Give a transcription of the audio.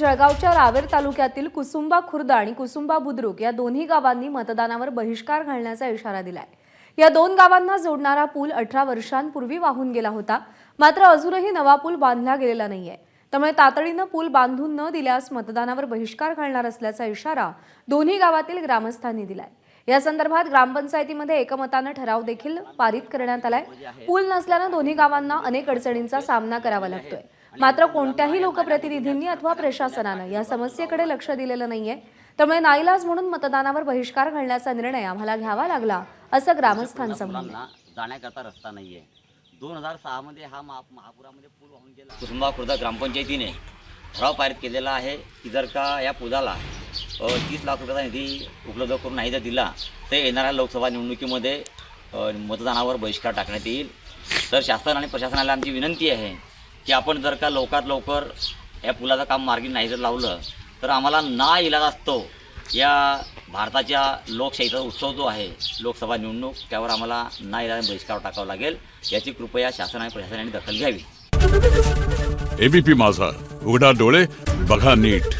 जळगावच्या रावेर तालुक्यातील कुसुंबा खुर्द आणि कुसुंबा बुद्रुक या दोन्ही गावांनी मतदानावर बहिष्कार घालण्याचा इशारा दिलाय. या दोन गावांना जोडणारा पूल अठरा वर्षांपूर्वी वाहून गेला होता. मात्र अजूनही नवा पूल बांधला गेलेला नाहीये. त्यामुळे तातडीनं पूल बांधून न दिल्यास मतदानावर बहिष्कार घालणार असल्याचा इशारा दोन्ही गावातील ग्रामस्थांनी दिलाय. या संदर्भात ग्रामपंचायतीमध्ये एकमतानं ठराव देखील पारित करण्यात आलाय. पूल नसल्यानं दोन्ही गावांना अनेक अडचणींचा सामना करावा लागतोय. मात्र कोणत्याही लोकप्रतिनिधींनी अथवा प्रशासनानं या समस्येकडे लक्ष दिलेलं नाहीये. त्यामुळे नाईलाज म्हणून मतदानावर बहिष्कार घालण्याचा निर्णय आम्हाला घ्यावा लागला असं ग्रामस्थांचं म्हणणं जाण्याकरता रस्ता नाहीये. दोन हजार सहामध्ये हा महा महापुरामध्ये पूल वाहून गेला. कुसुंबा खुर्दा ग्रामपंचायतीने ठराव पारित केलेला आहे की जर का या पुलाला तीस लाख रुपयाचा निधी उपलब्ध करून नाही जर दिला तर येणाऱ्या लोकसभा निवडणुकीमध्ये मतदानावर बहिष्कार टाकण्यात येईल. तर शासन आणि प्रशासनाला आमची विनंती आहे की आपण जर का लवकरात लवकर या पुलाचं काम मार्गी नाही जर लावलं तर आम्हाला ना इलाज असतो. या भारताच्या लोकशाहीचा उत्सव जो आहे लोकसभा निवडणूक त्यावर आम्हाला ना इलाज बहिष्कार टाकावा लागेल. याची कृपया शासन आणि प्रशासनाने दखल घ्यावी. एबीपी माझा. उघडा डोळे बघा नीट.